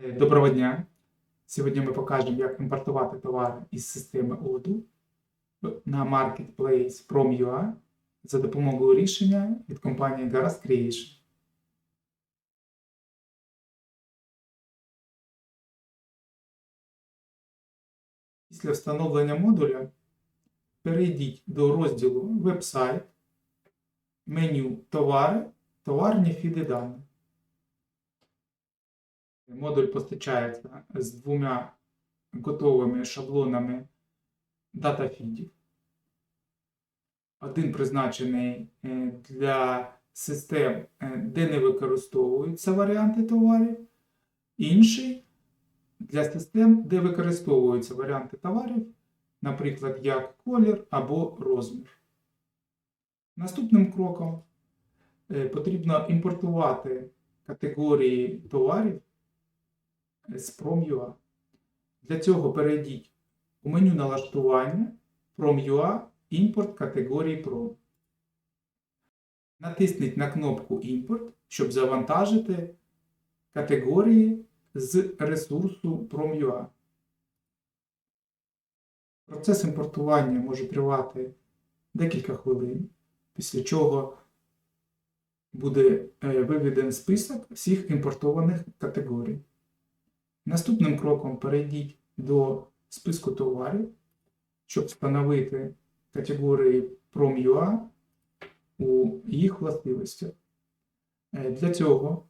Доброго дня! Сьогодні ми покажемо, як імпортувати товари із системи ODU на Marketplace Prom.ua за допомогою рішення від компанії Garas Creation. Після встановлення модуля перейдіть до розділу Вебсайт, меню Товари, товарні фіди даних. Модуль постачається з двома готовими шаблонами датафідів. Один призначений е, для систем, е, де не використовуються варіанти товарів, інший для систем, де використовуються варіанти товарів, наприклад, як колір або розмір. Наступним кроком е, потрібно імпортувати категорії товарів з Prom.ua. Для цього перейдіть у меню налаштування Prom.ua імпорт категорії Prom. Натисніть на кнопку Імпорт, щоб завантажити категорії з ресурсу Prom.ua. Процес імпортування може тривати декілька хвилин, після чого буде е, виведений список всіх імпортованих категорій. Наступним кроком перейдіть до списку товарів, щоб встановити категорії Prom.ua у їх властивостях. Е, Для цього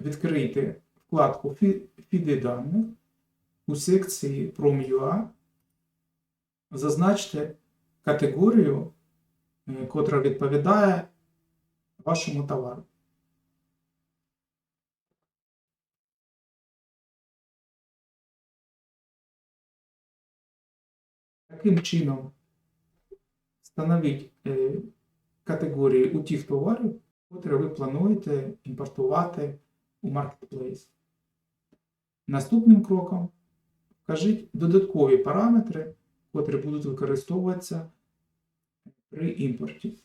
відкрийте вкладку «Фі- Фіди даних у секції Prom.ua, зазначте категорію, е, котра відповідає вашому товару. Таким чином, встановіть е, категорії у тих товарів, які ви плануєте імпортувати у Marketplace. Наступним кроком вкажіть додаткові параметри, котрі будуть використовуватися при імпорті.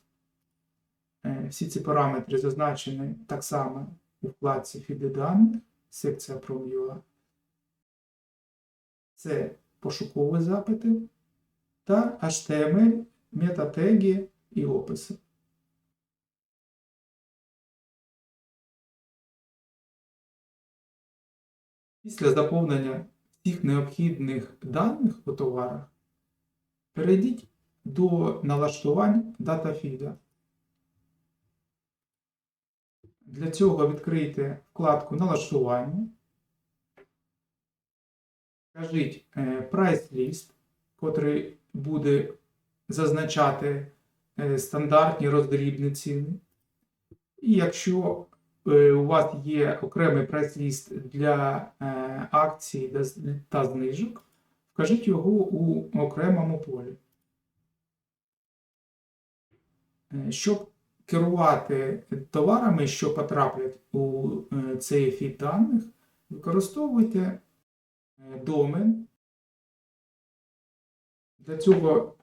Е, Всі ці параметри зазначені так само у вкладці «Фіди даних», секція Prom.ua. Це пошукові запити та HTML, метатеги і описи. Після заповнення всіх необхідних даних у товарах перейдіть до налаштувань датафіда. Для цього відкрийте вкладку Налаштування. Вкажіть е, Price List, котрий буде зазначати е, стандартні роздрібні ціни. І якщо е, у вас є окремий прайс-ліст для е, акцій та знижок, вкажіть його у окремому полі. Щоб керувати товарами, що потраплять у цей фід даних, використовуйте домен. Для цього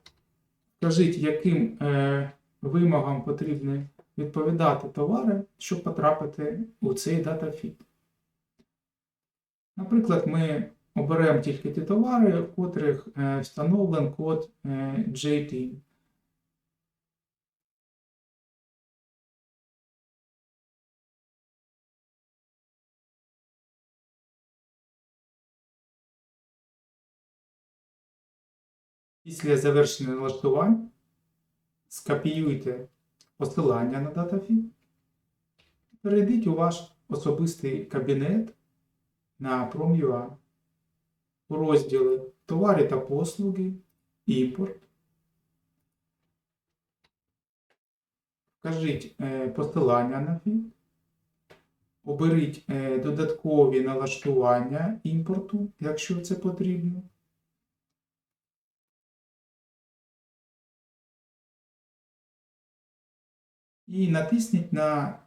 вкажіть, яким е, вимогам потрібно відповідати товари, щоб потрапити у цей датафіт. Наприклад, ми оберемо тільки ті товари, в котрих е, встановлен код е, JT. Після завершення налаштувань скопіюйте посилання на датафід, перейдіть у ваш особистий кабінет на Prom.ua у розділі Товари та послуги, імпорт. Вкажіть е, посилання на фід, оберіть е, додаткові налаштування імпорту, якщо це потрібно. І натисніть на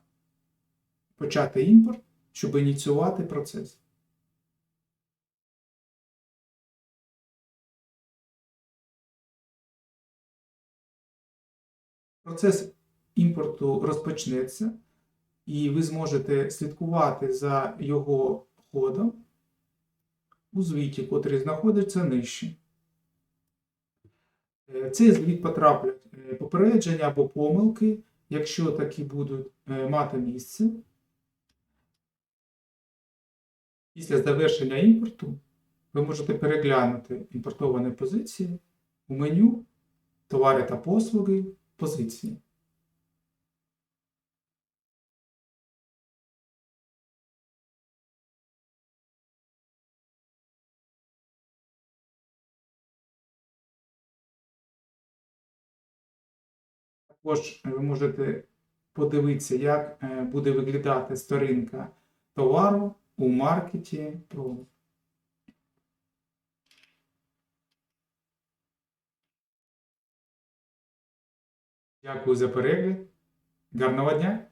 Почати імпорт, щоб ініціювати процес. Процес імпорту розпочнеться, і ви зможете слідкувати за його входом у звіті, котрий знаходиться нижче. Е, Цей звіт потраплять е, попередження або помилки, якщо такі будуть е, мати місце. Після завершення імпорту ви можете переглянути імпортовані позиції у меню Товари та послуги позиції. Також ви можете подивитися, як е, буде виглядати сторінка товару у маркеті. Дякую за перегляд. Гарного дня!